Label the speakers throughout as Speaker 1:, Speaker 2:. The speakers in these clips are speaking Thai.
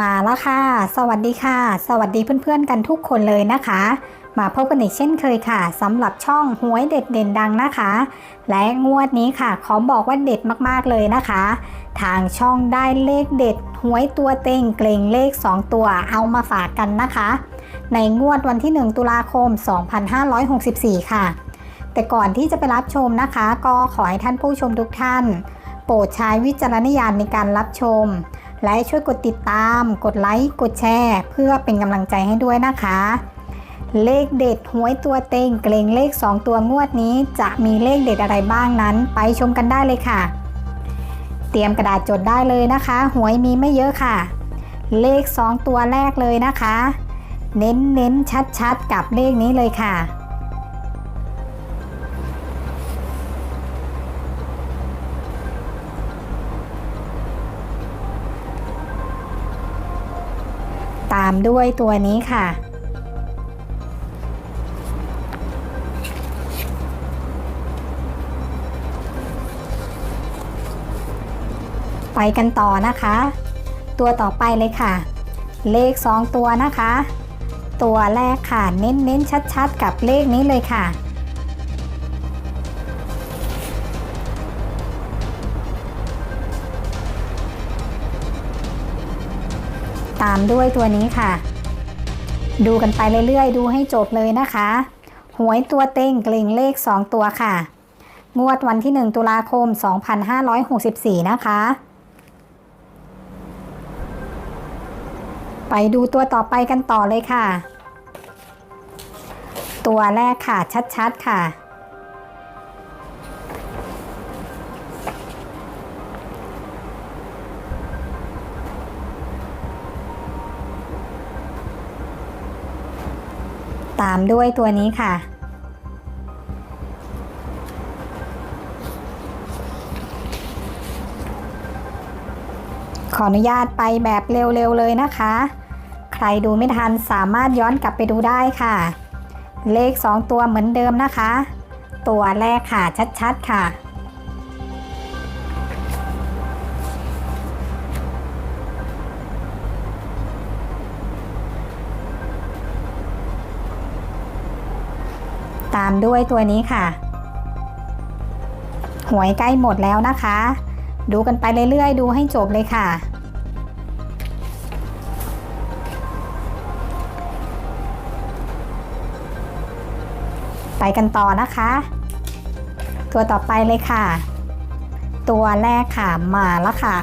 Speaker 1: มาแล้วค่ะ สวัสดีค่ะ สวัสดีเพื่อนๆกันทุกคนเลยนะคะ มาพบกันอีกเช่นเคยค่ะสำหรับช่องหวยเด็ดเด่นดังนะคะ และงวดนี้ค่ะ ขอบอกว่าเด็ดมากๆเลยนะคะ ทางช่องได้เลขเด็ดหวยตัวเต็งเกรงเลข 2 ตัวเอามาฝากกันนะคะ ในงวดวันที่ 1 ตุลาคม 2564 ค่ะ แต่ก่อนที่จะไปรับชมนะคะ ก็ขอให้ท่านผู้ชมทุกท่าน โปรดใช้วิจารณญาณในการรับชม และช่วยกดติดตาม กดไลค์ กดแชร์ เพื่อเป็นกำลังใจให้ด้วยนะคะ เลขเด็ดหวยตัวเต็งเกรงเลข 2 ตัวงวดนี้ จะมีเลขเด็ดอะไรบ้างนั้น ไปชมกันได้เลยค่ะ เตรียมกระดาษจดได้เลยนะคะ หวยมีไม่เยอะค่ะ เลข 2 ตัวแรกเลยนะคะ เน้นเน้นชัดชัดๆกับเลขนี้เลยค่ะามด้วยตัวนี้ค่ะ ไปกันต่อนะคะ ตัวต่อไปเลยค่ะ เลข 2 ตัวนะคะ ตัวแรกค่ะ เน้นเน้นๆชัดๆ กับเลขนี้เลยค่ะ ตามด้วยตัวนี้ค่ะ ดูกันไปเรื่อยๆ ดูให้จบเลยนะคะ หวยตัวเต็งเกรงเลข 2 ตัวค่ะ งวดวันที่ 1 ตุลาคม 2564 นะคะ ไปดูตัวต่อไปกันต่อเลยค่ะ ตัวแรกค่ะชัดๆค่ะ ตามด้วยตัวนี้ค่ะ ขออนุญาตไปแบบเร็วๆเลยนะคะ ใครดูไม่ทันสามารถย้อนกลับไปดูได้ค่ะ เลข 2 ตัวเหมือนเดิมนะคะ ตัวแรกค่ะชัดๆค่ะ ตามด้วยตัวนี้ค่ะ หวยใกล้หมดแล้วนะคะ ดูกันไปเรื่อยๆ ดูให้จบเลยค่ะ ไปกันต่อนะคะ ตัวต่อไปเลยค่ะ ตัวแรกค่ะมาแล้วค่ะ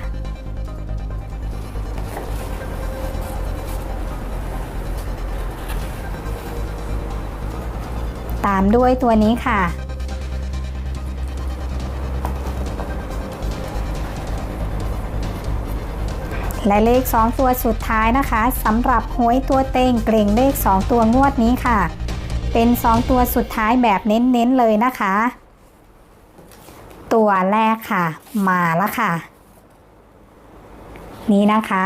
Speaker 1: ตามด้วยตัวนี้ค่ะ และเลข 2 ตัวสุดท้ายนะคะสำหรับหวยตัวเต็งเกรงเลข 2 ตัวงวดนี้ค่ะ เป็น 2 ตัวสุดท้ายแบบเน้นๆเลยนะคะ ตัวแรกค่ะ มาแล้วค่ะ นี่นะคะ